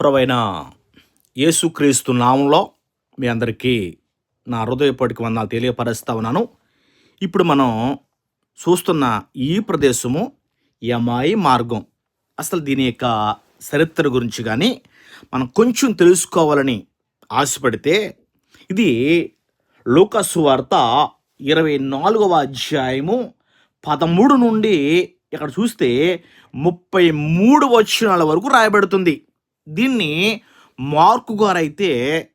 ప్రవైన యేసుక్రీస్తు నామంలో మీ అందరికీ నా హృదయపాటికి వందాలు తెలియపరుస్తా ఉన్నాను. ఇప్పుడు మనం చూస్తున్న ఈ ప్రదేశము యమాయి మార్గం. అసలు దీని యొక్క చరిత్ర గురించి కానీ మనం కొంచెం తెలుసుకోవాలని ఆశపడితే ఇది లూకసు వార్త ఇరవై నాలుగవ అధ్యాయము పదమూడు నుండి ఇక్కడ చూస్తే ముప్పై మూడు వచనాల వరకు రాయబడుతుంది. దీన్ని మార్కు గారు అయితే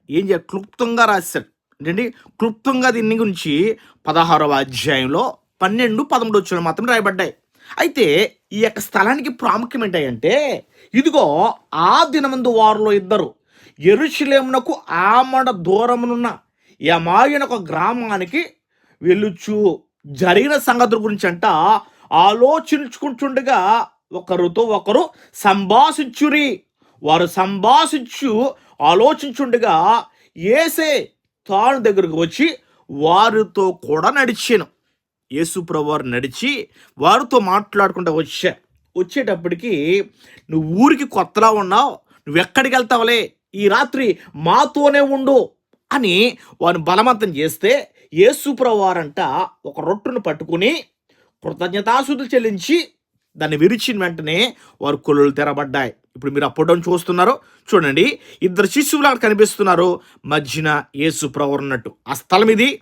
ఏం చేయ క్లుప్తంగా రాశారు ఏంటంటే క్లుప్తంగా దీన్ని గురించి పదహారవ అధ్యాయంలో పన్నెండు పదమూడు వచ్చిన మాత్రం రాయబడ్డాయి. అయితే ఈ యొక్క స్థలానికి ప్రాముఖ్యం ఏంటంటే ఇదిగో ఆ దినమందు వారిలో ఇద్దరు ఎరుషులేమునకు ఆమడ దూరమునున్న యమాయన ఒక గ్రామానికి వెళ్ళుచు జరిగిన సంగతుల గురించి అంట ఆలోచించుకుంటుండగా ఒకరితో ఒకరు సంభాషించురి. వారు సంభాషించు ఆలోచించుండగా ఏసే తాను దగ్గరకు వచ్చి వారితో కూడా నడిచాను. యేసు వారు నడిచి వారితో మాట్లాడకుండా వచ్చా. వచ్చేటప్పటికి నువ్వు ఊరికి కొత్తలా ఉన్నావు నువ్వు ఎక్కడికి వెళ్తావులే? ఈ రాత్రి మాతోనే ఉండు అని వారిని బలవంతం చేస్తే యేసుప్రవారంట ఒక రొట్టును పట్టుకుని కృతజ్ఞతాసుతులు చెల్లించి దాన్ని విరిచిన వెంటనే వారు కొల్లులు తెరబడ్డాయి. ఇప్పుడు మీరు అప్పడం చూస్తున్నారు చూడండి. ఇద్దరు శిశువులు అక్కడ కనిపిస్తున్నారు. మధ్యన యేసు ఉన్నట్టు ఆ స్థలం ఇది.